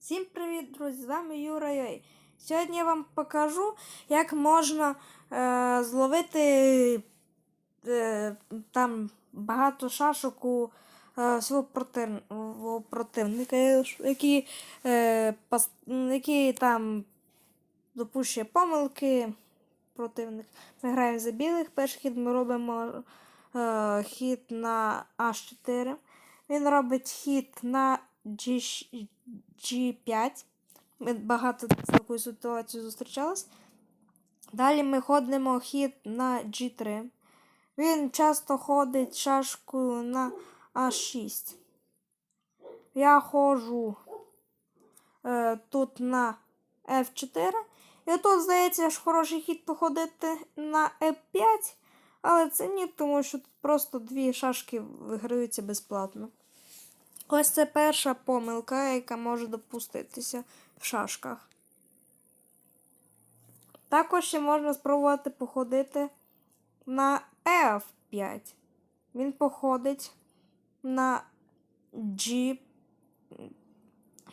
Всім привіт, друзі! З вами Юра Йой. Сьогодні я вам покажу, як можна е, зловити е, там багато шашок у е, свого против, противника, які, е, пос, які там допущує помилки. Противник. Ми граємо за білих. Перший хід ми робимо е, хід на H4. Він робить хід на G, G5. Ми багато з такою ситуацією зустрічались. Далі ми ходимо хід на G3. Він часто ходить шашкою на А6. Я ходжу е, тут на F4. І тут, здається, ж хороший хід походити на F5. Але це ні, тому що тут просто дві шашки виграються безплатно. Ось це перша помилка, яка може допуститися в шашках. Також ще можна спробувати походити на F5. Він походить на G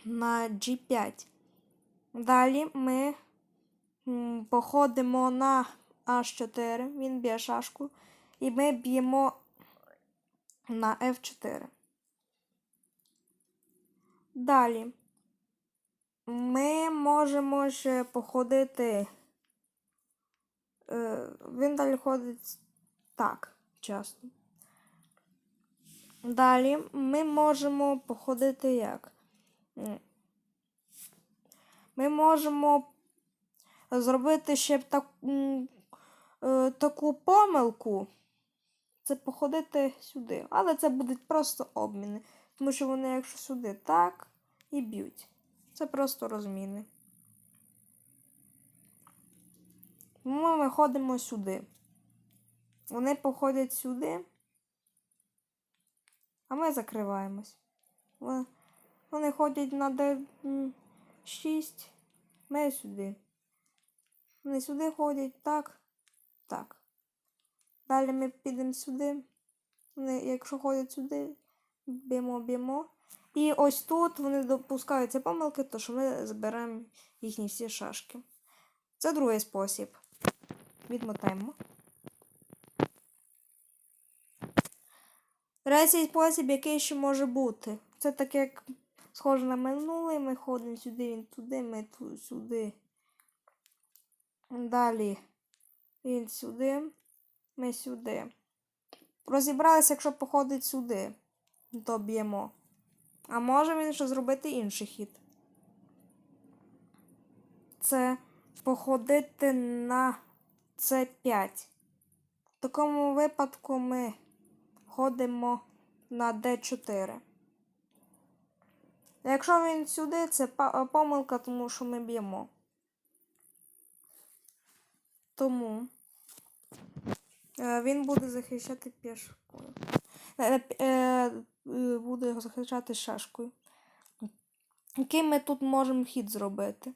на G5. Далі ми походимо на H4, він б'є шашку, і ми б'ємо на F4. Далі ми можемо ще походити. Е, він далі ходить так, чесно. Далі ми можемо походити як? Ми можемо зробити ще так, е, таку помилку. Це походити сюди. Але це будуть просто обміни. Тому що вони, якщо сюди так, і б'ють. Це просто розміни. Ми ходимо сюди. Вони походять сюди, а ми закриваємось. Вони ходять на D6, ми сюди. Вони сюди ходять так, так. Далі ми підемо сюди. Вони, якщо ходять сюди, б'ємо, б'ємо. І ось тут вони допускаються помилки, то що ми зберемо їхні всі шашки. Це другий спосіб. Відмотаємо. Третій спосіб, який ще може бути. Це так як схоже на минулий, ми ходимо сюди, він туди, ми сюди. Далі він сюди, ми сюди. Розібралися, якщо походить сюди, то б'ємо. А може він ще зробити інший хід. Це походити на С5. В такому випадку ми ходимо на Д4. Якщо він сюди, це помилка, тому що ми б'ємо. Тому е, він буде захищати пішкою. Е, буде його захищати шашкою. Який ми тут можемо хід зробити?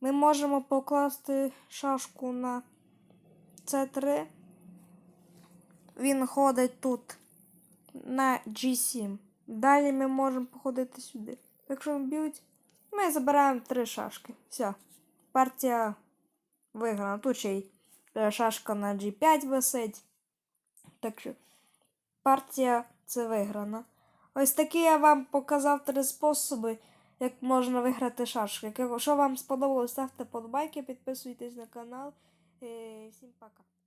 Ми можемо покласти шашку на С3. Він ходить тут на G7. Далі ми можемо походити сюди. Якщо б'ють, ми забираємо три шашки. Все. Партія виграна. Тут ще й е, шашка на G5 висить. Так що партія це виграна. Ось такі я вам показав три способи, як можна виграти шашки. Якщо вам сподобалось, ставте подобайки, підписуйтесь на канал. І всім пока.